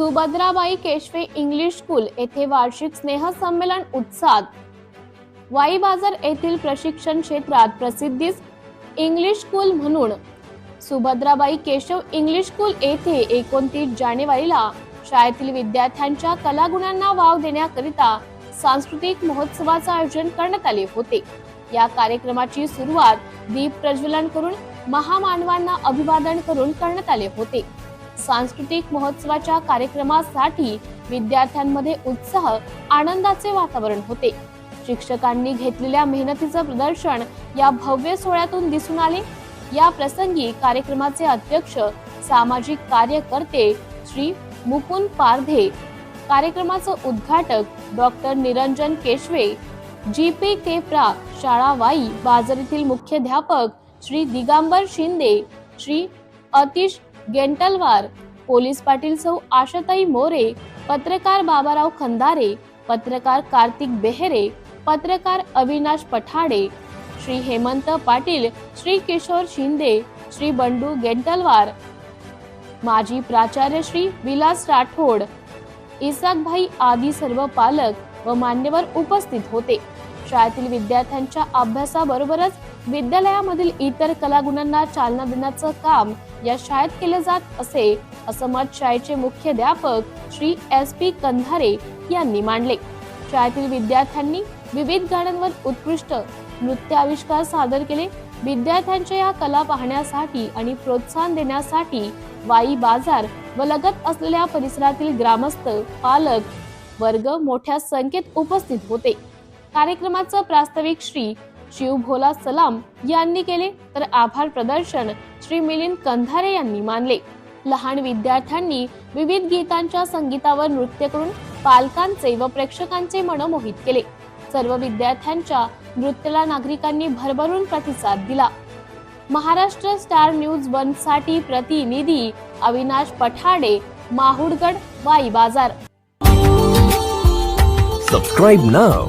सुभद्राबाई केशवे English school येथे वार्षिक स्नेहसंमेलन उत्साहात. वाई बाजार येथील प्रशिक्षण क्षेत्रात प्रसिद्धीस इंग्लिश स्कूल म्हणून. सुभद्राबाई केशव इंग्लिश स्कूल येथे एकोणतीस जानेवारीला शाळेतील विद्यार्थ्यांच्या कलागुणांना वाव देण्याकरिता सांस्कृतिक महोत्सवाचे आयोजन करण्यात आले होते. या कार्यक्रमाची सुरुवात दीप प्रज्वलन करून महामानवांना अभिवादन करून करण्यात आले होते. सांस्कृतिक महोत्सवाच्या कार्यक्रमासाठी विद्यार्थ्यांमध्ये उत्साह आनंदाचे वातावरण होते. शिक्षकांनी घेतलेल्या मेहनतीचं प्रदर्शन या भव्य सोहळ्यातून दिसून आले. या प्रसंगी कार्यक्रमाचे अध्यक्ष सामाजिक कार्यकर्ते श्री मुकुंद पारधे कार्यक्रमाचं उद्घाटक डॉक्टर निरंजन केशवे जी पी के प्रा शाळा वाई बाजार येथील मुख्याध्यापक श्री दिगांबर शिंदे श्री अतिश गेंटलवार पोलीस पाटील सौ आशाताई मोरे पत्रकार बाबाराव खंदारे पत्रकार कार्तिक बेहरे पत्रकार अविनाश पठाडे श्री हेमंत पाटील श्री किशोर शिंदे श्री बंडू गेंटलवार माजी प्राचार्य श्री विलास राठोड इसाकभाई आदी सर्व पालक व मान्यवर उपस्थित होते. शाळेतील विद्यार्थ्यांच्या अभ्यासाबरोबरच विद्यालयामधील इतर कलागुणांना चालना देण्याचं काम या शाळेत केले जात असे असं मत शाळेचे मुख्याध्यापक श्री एस पी कंधारे यांनी मांडले. शाळेतील विद्यार्थ्यांनी विविध गाण्यांवर उत्कृष्ट नृत्य आविष्कार सादर केले. विद्यार्थ्यांच्या या कला पाहण्यासाठी आणि प्रोत्साहन देण्यासाठी वाई बाजार व लगत असलेल्या परिसरातील ग्रामस्थ पालक वर्ग मोठ्या संख्येत उपस्थित होते. कार्यक्रमाचं प्रास्ताविक श्री शिव भोला सलाम यांनी केले तर आभार प्रदर्शन श्री मिलिंद कंधारे यांनी मानले. लहान विद्यार्थ्यांनी विविध गीतांच्या संगीतावर नृत्य करून पालकांचे व प्रेक्षकांचे मन मोहित केले. सर्व विद्यार्थ्यांच्या नृत्याला नागरिकांनी भरभरून प्रतिसाद दिला. महाराष्ट्र स्टार न्यूज वनसाठी प्रतिनिधी अविनाश पठाडे माहुडगड वाई बाजार. सबस्क्राईब नाव